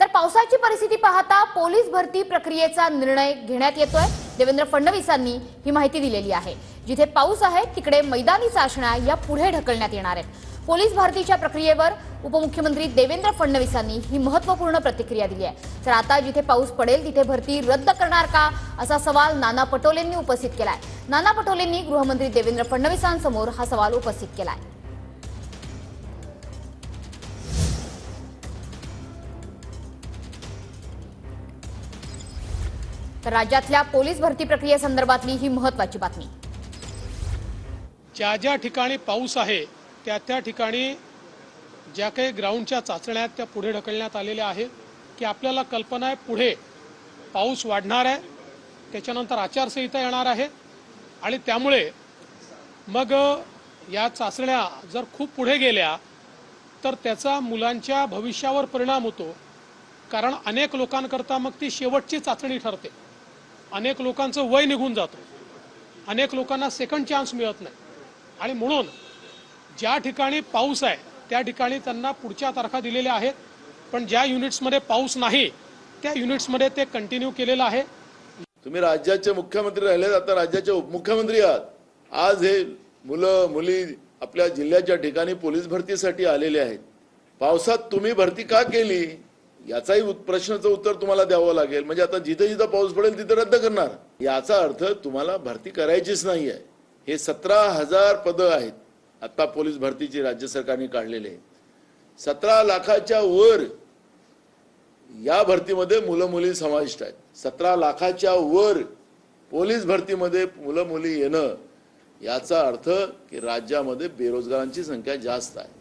तर पावसाची परिस्थिती पाहता पोलीस भरती प्रक्रियेचा निर्णय घेण्यात येतोय. देवेंद्र फडणवीसांनी ही माहिती दिलेली आहे. जिथे पाऊस आहे तिकडे मैदानी चाचण्या या पुढे ढकलण्यात येणार आहेत. पोलीस भरतीच्या प्रक्रियेवर उपमुख्यमंत्री देवेंद्र फडणवीसांनी ही महत्त्वपूर्ण प्रतिक्रिया दिली आहे. तर आता जिथे पाऊस पडेल तिथे भरती रद्द करणार का असा सवाल नाना पटोलेंनी उपस्थित केलाय. नाना पटोलेंनी गृहमंत्री देवेंद्र फडणवीसांसमोर हा सवाल उपस्थित केलाय. तर राज्यातल्या पोलीस भरती प्रक्रियेसंदर्भातली ही महत्वाची बातमी. ज्या ज्या ठिकाणी पाऊस आहे त्या त्या ठिकाणी ज्या काही ग्राउंडच्या चाचण्या आहेत त्या पुढे ढकलण्यात आलेल्या आहेत की आपल्याला कल्पना आहे पुढे पाऊस वाढणार आहे त्याच्यानंतर आचारसंहिता येणार आहे आणि त्यामुळे मग या चाचण्या जर खूप पुढे गेल्या तर त्याचा मुलांच्या भविष्यावर परिणाम होतो. कारण अनेक लोकांकरता मग ती शेवटची चाचणी ठरते. अनेक लोकांचं वय निघून जातं. अनेक लोकांना सेकंड चान्स मिळत नाही. आणि म्हणून ज्या ठिकाणी पाऊस आहे त्या ठिकाणी त्यांना पुढच्या तारखा दिलेल्या आहेत. पण ज्या युनिट्समध्ये पाऊस नाही त्या युनिट्समध्ये ते कंटिन्यू केलेलं आहे. तुम्ही राज्याचे मुख्यमंत्री राहिले आता राज्याचे उपमुख्यमंत्री आहात. आज हे मुलं मुली आपल्या जिल्ह्याच्या ठिकाणी पोलीस भरतीसाठी आलेले आहेत. पावसात तुम्ही भरती का केली? याचाही प्रश्नाचं उत्तर तुम्हाला द्यावं लागेल. म्हणजे आता जिथे जिथं पाऊस पडेल तिथे रद्द करणार. याचा अर्थ तुम्हाला भरती करायचीच नाही आहे हे सतरा हजार पदं आहेत. आता पोलीस भरतीची राज्य सरकारने काढलेले. सतरा लाखाच्या वर या भरतीमध्ये मुलं मुली समाविष्ट आहेत. सतरा लाखाच्या वर पोलीस भरतीमध्ये मुलं मुली येणं याचा अर्थ की राज्यामध्ये बेरोजगारांची संख्या जास्त आहे.